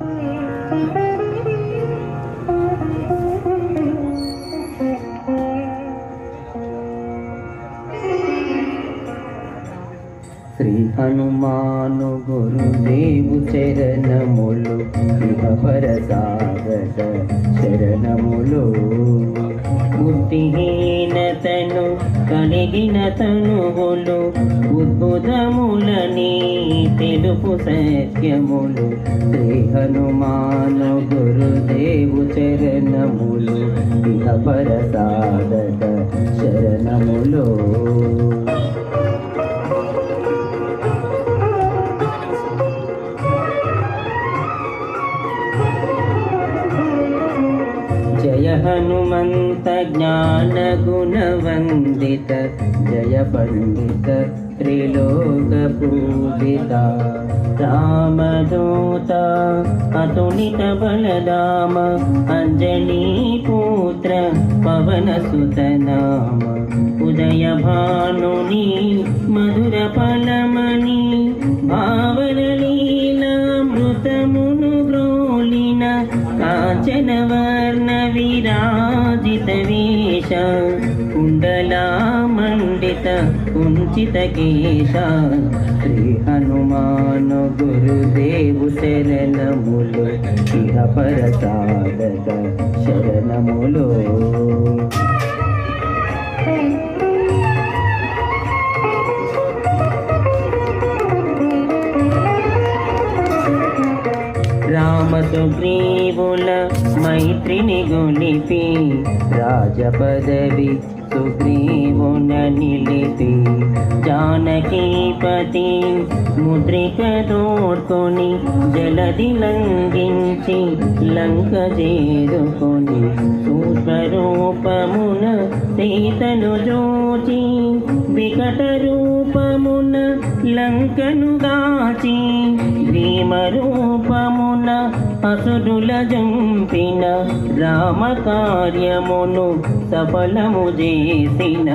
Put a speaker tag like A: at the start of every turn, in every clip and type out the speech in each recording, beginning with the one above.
A: శ్రీ హనుమాను గురుదేవు చరణములు ఇహపర సాగత శరణములు. బుద్ధిహీనతను కలిగిన తనువులు ఉద్భుతములని తెలుపు సత్యములు శ్రీ హనుమాను గురుదేవు చరణములు ఇహపర సాగత శరణములు జయ హనుమంత జ్ఞాన గుణ వందిత జయ పండిత త్రిలోక పూజిత రామదూత అతులిత బలరామ అంజనీ పుత్ర విరాజిత వేష కుండలా మండిత కుంచిత కేశ శ్రీ హనుమాన గురుదేవు శరణములు ఇహ పరసాదక శరణములు. సుగ్రీవుల మైత్రిని గుణిపి రాజ పదవి సుగ్రీవున నిలిపి. జానకీపతి ముద్రిక తోడ్కొని జలది లంఘించి లంక చేరుకొని సూక్ష్మరూపమున సీతను జోచి వికట రూపమున లంకను దాచి భీమరూ అసురుల జంపిన రామ కార్యమును సఫలము చేసిన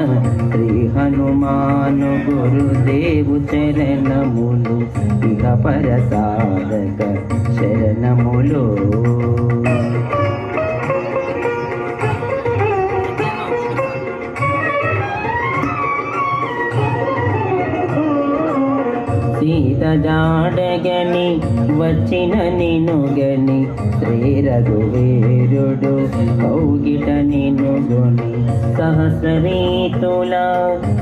A: శ్రీ హనుమాను గురుదేవు చరణములు ఇక పరసాదక శరణములు. సీత జాడగని వచ్చిన నినుగని శ్రీ రఘువీరుడు కౌగిట నినుగుని సహస్రీతుల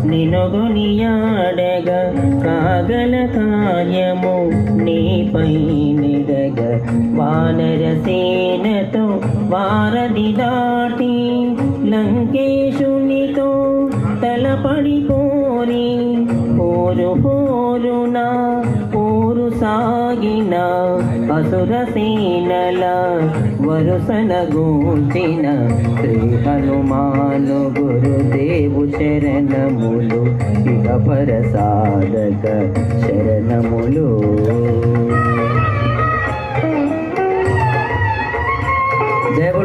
A: నినుగుని ఆడగ కాగల కార్యము నీపై నిడగ వానర సేనతో వారధి దాటి లంకేశునితో తలపడిపో పోరు పోరున ఊరు సాగిన అసుర సేనల వరుసన గూర్చిన శ్రీ హనుమాను గురుదేవు శరణములు ఇక పరసాదక శరణములు.